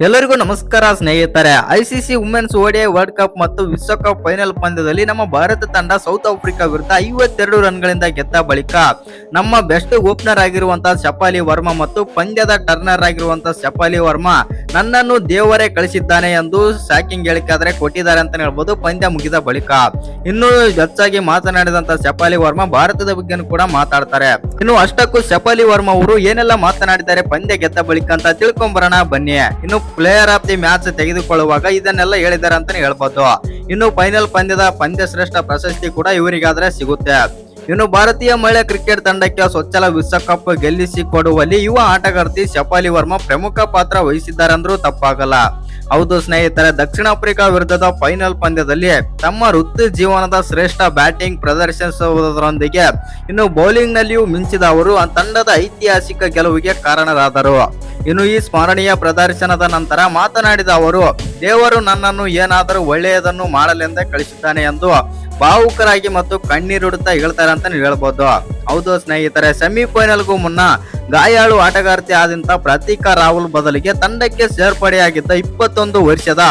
ಎಲ್ಲರಿಗೂ ನಮಸ್ಕಾರ ಸ್ನೇಹಿತರೆ. ICC women's ODI world cup ಮತ್ತು ವಿಶ್ವಕಪ್ ಫೈನಲ್ ಪಂದ್ಯದಲ್ಲಿ ನಮ್ಮ ಭಾರತ ತಂಡ ಸೌತ್ ಆಫ್ರಿಕಾ ವಿರುದ್ಧ ಐವತ್ತೆರಡು ರನ್ಗಳಿಂದ ಗೆದ್ದ ಬಳಿಕ ನಮ್ಮ ಬೆಸ್ಟ್ ಓಪನರ್ ಆಗಿರುವಂತಹ ಶಪಾಲಿ ವರ್ಮಾ ಮತ್ತು ಪಂದ್ಯದ ಟರ್ನರ್ ಆಗಿರುವಂತಹ ಶಪಾಲಿ ವರ್ಮಾ ನನ್ನನ್ನು ದೇವರೇ ಕಳಿಸಿದ್ದಾನೆ ಎಂದು ಶಾಕಿಂಗ್ ಹೇಳಿಕಾದ್ರೆ ಕೊಟ್ಟಿದ್ದಾರೆ ಅಂತ ಹೇಳ್ಬೋದು. ಪಂದ್ಯ ಮುಗಿದ ಬಳಿಕ ಇನ್ನು ಹೆಚ್ಚಾಗಿ ಮಾತನಾಡಿದಂತಹ ಶಪಾಲಿ ವರ್ಮಾ ಭಾರತದ ಬಗ್ಗೆ ಕೂಡ ಮಾತಾಡ್ತಾರೆ. ಇನ್ನು ಅಷ್ಟಕ್ಕೂ ಶಪಾಲಿ ವರ್ಮಾ ಅವರು ಏನೆಲ್ಲ ಮಾತನಾಡಿದ್ದಾರೆ ಪಂದ್ಯ ಗೆದ್ದ ಬಳಿಕ ಅಂತ ತಿಳ್ಕೊಂಬರೋಣ ಬನ್ನಿ. ಇನ್ನು ಪ್ಲೇಯರ್ ಆಫ್ ದಿ ಮ್ಯಾಚ್ ತೆಗೆದುಕೊಳ್ಳುವಾಗ ಇದನ್ನೆಲ್ಲ ಹೇಳಿದ್ದಾರೆ ಅಂತಾನೆ ಹೇಳ್ಬೋದು. ಇನ್ನು ಫೈನಲ್ ಪಂದ್ಯದ ಪಂದ್ಯ ಶ್ರೇಷ್ಠ ಪ್ರಶಸ್ತಿ ಕೂಡ ಇವರಿಗಾದ್ರೆ ಸಿಗುತ್ತೆ. ಇನ್ನು ಭಾರತೀಯ ಮಹಿಳಾ ಕ್ರಿಕೆಟ್ ತಂಡಕ್ಕೆ ಸ್ವಚ್ಛಲ ವಿಶ್ವಕಪ್ ಗೆಲ್ಲಿಸಿಕೊಡುವಲ್ಲಿ ಯುವ ಆಟಗಾರ್ತಿ ಶಪಾಲಿ ವರ್ಮಾ ಪ್ರಮುಖ ಪಾತ್ರ ವಹಿಸಿದ್ದಾರಂದ್ರೂ ತಪ್ಪಾಗಲ್ಲ. ಹೌದು ಸ್ನೇಹಿತರೆ, ದಕ್ಷಿಣ ಆಫ್ರಿಕಾ ವಿರುದ್ಧದ ಫೈನಲ್ ಪಂದ್ಯದಲ್ಲಿ ತಮ್ಮ ವೃತ್ತಿ ಜೀವನದ ಶ್ರೇಷ್ಠ ಬ್ಯಾಟಿಂಗ್ ಪ್ರದರ್ಶಿಸುವುದರೊಂದಿಗೆ ಇನ್ನು ಬೌಲಿಂಗ್ನಲ್ಲಿಯೂ ಮಿಂಚಿದ ಅವರು ತಂಡದ ಐತಿಹಾಸಿಕ ಗೆಲುವಿಗೆ ಕಾರಣರಾದರು. ಇನ್ನು ಈ ಸ್ಮರಣೀಯ ಪ್ರದರ್ಶನದ ನಂತರ ಮಾತನಾಡಿದ ಅವರು, ದೇವರು ನನ್ನನ್ನು ಏನಾದರೂ ಒಳ್ಳೆಯದನ್ನು ಮಾಡಲೆಂದೇ ಕಳಿಸುತ್ತಾನೆ ಎಂದು ಭಾವುಕರಾಗಿ ಮತ್ತು ಕಣ್ಣೀರುಡುತ್ತಾ ಹೇಳ್ತಾರೆ ಅಂತ ಹೇಳ್ಬೋದು. ಹೌದು ಸ್ನೇಹಿತರೆ, ಸೆಮಿಫೈನಲ್ಗೂ ಮುನ್ನ ಗಾಯಾಳು ಆಟಗಾರ್ತಿ ಆದಂತ ಪ್ರತೀಕಾ ರಾಹುಲ್ ಬದಲಿಗೆ ತಂಡಕ್ಕೆ ಸೇರ್ಪಡೆಯಾಗಿದ್ದ ಇಪ್ಪತ್ತೊಂದು ವರ್ಷದ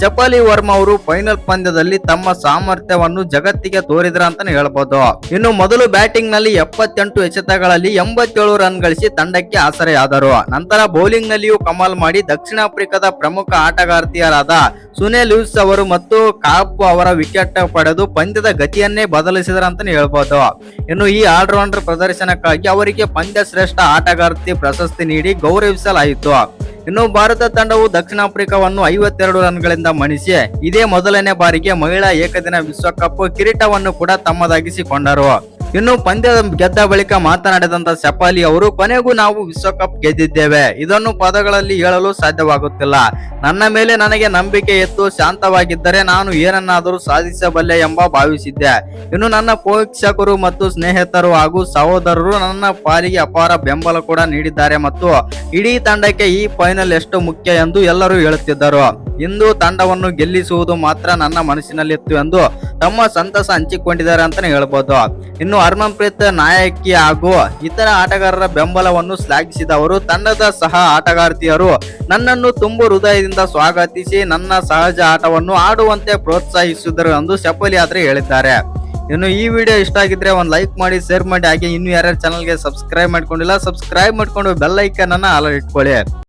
ಶಪಾಲಿ ವರ್ಮಾ ಅವರು ಫೈನಲ್ ಪಂದ್ಯದಲ್ಲಿ ತಮ್ಮ ಸಾಮರ್ಥ್ಯವನ್ನು ಜಗತ್ತಿಗೆ ತೋರಿದ್ರ ಅಂತಾನೆ ಹೇಳ್ಬೋದು. ಇನ್ನು ಮೊದಲು ಬ್ಯಾಟಿಂಗ್ನಲ್ಲಿ ಎಪ್ಪತ್ತೆಂಟು ಎಸೆತಗಳಲ್ಲಿ ಎಂಬತ್ತೇಳು ರನ್ ಗಳಿಸಿ ತಂಡಕ್ಕೆ ಆಸರೆಯಾದರು. ನಂತರ ಬೌಲಿಂಗ್ ನಲ್ಲಿಯೂ ಕಮಾಲ್ ಮಾಡಿ ದಕ್ಷಿಣ ಆಫ್ರಿಕಾದ ಪ್ರಮುಖ ಆಟಗಾರ್ತಿಯರಾದ ಸುನೆ ಯೂಸ್ ಅವರು ಮತ್ತು ಕಾಪು ಅವರ ವಿಕೆಟ್ ಪಡೆದು ಪಂದ್ಯದ ಗತಿಯನ್ನೇ ಬದಲಿಸಿದ್ರ ಅಂತಾನೆ ಹೇಳ್ಬೋದು. ಇನ್ನು ಈ ಆಲ್ರೌಂಡರ್ ಪ್ರದರ್ಶನಕ್ಕಾಗಿ ಅವರಿಗೆ ಪಂದ್ಯ ಶ್ರೇಷ್ಠ ಆಟಗಾರ್ತಿ ಪ್ರಶಸ್ತಿ ನೀಡಿ ಗೌರವಿಸಲಾಯಿತು. ಇನ್ನು ಭಾರತ ತಂಡವು ದಕ್ಷಿಣ ಆಫ್ರಿಕಾವನ್ನು ಐವತ್ತೆರಡು ರನ್ಗಳಿಂದ ಮಣಿಸಿ, ಇದೇ ಮೊದಲನೇ ಬಾರಿಗೆ ಮಹಿಳಾ ಏಕದಿನ ವಿಶ್ವಕಪ್ ಕಿರೀಟವನ್ನು ಕೂಡ ತಮ್ಮದಾಗಿಸಿಕೊಂಡರು. ಇನ್ನು ಪಂದ್ಯ ಗೆದ್ದ ಬಳಿಕ ಮಾತನಾಡಿದಂತ ಶಪಾಲಿ ಅವರು, ಕೊನೆಗೂ ನಾವು ವಿಶ್ವಕಪ್ ಗೆದ್ದಿದ್ದೇವೆ. ಇದನ್ನು ಪದಗಳಲ್ಲಿ ಹೇಳಲು ಸಾಧ್ಯವಾಗುತ್ತಿಲ್ಲ. ನನ್ನ ಮೇಲೆ ನನಗೆ ನಂಬಿಕೆ ಇತ್ತು ಶಾಂತವಾಗಿದ್ದರೆ ನಾನು ಏನನ್ನಾದರೂ ಸಾಧಿಸಬಲ್ಲೆ ಎಂಬ ಭಾವಿಸಿದ್ದೆ. ಇನ್ನು ನನ್ನ ಪೋಷಕರು ಮತ್ತು ಸ್ನೇಹಿತರು ಹಾಗೂ ಸಹೋದರರು ನನ್ನ ಪಾಲಿಗೆ ಅಪಾರ ಬೆಂಬಲ ಕೂಡ ನೀಡಿದ್ದಾರೆ ಮತ್ತು ಇಡೀ ತಂಡಕ್ಕೆ ಈ ಫೈನಲ್ ಎಷ್ಟು ಮುಖ್ಯ ಎಂದು ಎಲ್ಲರೂ ಹೇಳುತ್ತಿದ್ದರು. ಇಂದು ತಂಡವನ್ನು ಗೆಲ್ಲಿಸುವುದು ಮಾತ್ರ ನನ್ನ ಮನಸ್ಸಿನಲ್ಲಿತ್ತು ಎಂದು ತಮ್ಮ ಸಂತಸ ಹಂಚಿಕೊಂಡಿದ್ದಾರೆ ಅಂತಾನೆ ಹೇಳ್ಬೋದು. ಇನ್ನು ಹರ್ಮನ್ಪ್ರೀತ್ ನಾಯಕಿ ಹಾಗೂ ಇತರ ಆಟಗಾರರ ಬೆಂಬಲವನ್ನು ಶ್ಲಾಘಿಸಿದ ಅವರು, ತಂಡದ ಸಹ ಆಟಗಾರ್ತಿಯರು ನನ್ನನ್ನು ತುಂಬು ಹೃದಯದಿಂದ ಸ್ವಾಗತಿಸಿ ನನ್ನ ಸಹಜ ಆಟವನ್ನು ಆಡುವಂತೆ ಪ್ರೋತ್ಸಾಹಿಸಿದರು ಎಂದು ಶಪಲ್ ಯಾತ್ರೆ ಹೇಳಿದ್ದಾರೆ. ಇನ್ನು ಈ ವಿಡಿಯೋ ಇಷ್ಟ ಆಗಿದ್ರೆ ಒಂದು ಲೈಕ್ ಮಾಡಿ, ಶೇರ್ ಮಾಡಿ, ಹಾಗೆ ಇನ್ನು ಯಾರ್ಯಾರು ಚಾನಲ್ಗೆ ಸಬ್ಸ್ಕ್ರೈಬ್ ಮಾಡ್ಕೊಂಡಿಲ್ಲ ಸಬ್ಸ್ಕ್ರೈಬ್ ಮಾಡ್ಕೊಂಡು ಬೆಲ್ ಐಕನ್ ಅನ್ನ ಅಲರ್ಟ್ ಇಟ್ಕೊಳ್ಳಿ.